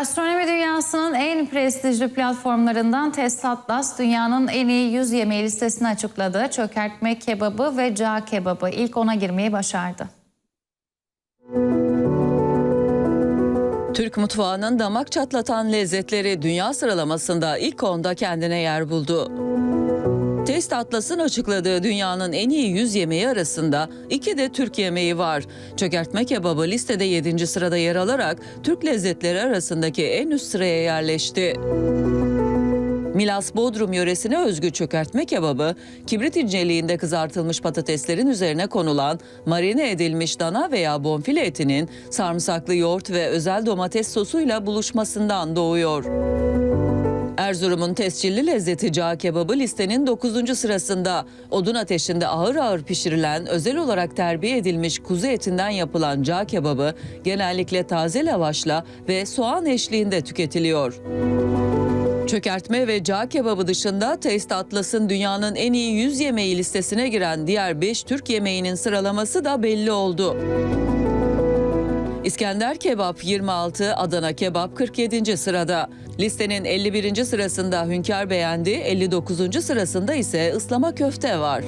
Gastronomi dünyasının en prestijli platformlarından Test Atlas dünyanın en iyi 100 yemeği listesini açıkladı. Çökertme kebabı ve cağ kebabı ilk ona girmeyi başardı. Türk mutfağının damak çatlatan lezzetleri dünya sıralamasında ilk onda kendine yer buldu. Test Atlas'ın açıkladığı dünyanın en iyi 100 yemeği arasında iki de Türk yemeği var. Çökertme kebabı listede 7. sırada yer alarak Türk lezzetleri arasındaki en üst sıraya yerleşti. Milas Bodrum yöresine özgü çökertme kebabı, kibrit inceliğinde kızartılmış patateslerin üzerine konulan marine edilmiş dana veya bonfile etinin sarımsaklı yoğurt ve özel domates sosuyla buluşmasından doğuyor. Erzurum'un tescilli lezzeti cağ kebabı listenin 9. sırasında. Odun ateşinde ağır ağır pişirilen, özel olarak terbiye edilmiş kuzu etinden yapılan cağ kebabı genellikle taze lavaşla ve soğan eşliğinde tüketiliyor. Çökertme ve cağ kebabı dışında Taste Atlas'ın dünyanın en iyi 100 yemeği listesine giren diğer 5 Türk yemeğinin sıralaması da belli oldu. İskender Kebap 26, Adana Kebap 47. sırada. Listenin 51. sırasında Hünkar Beğendi, 59. sırasında ise ıslama köfte var.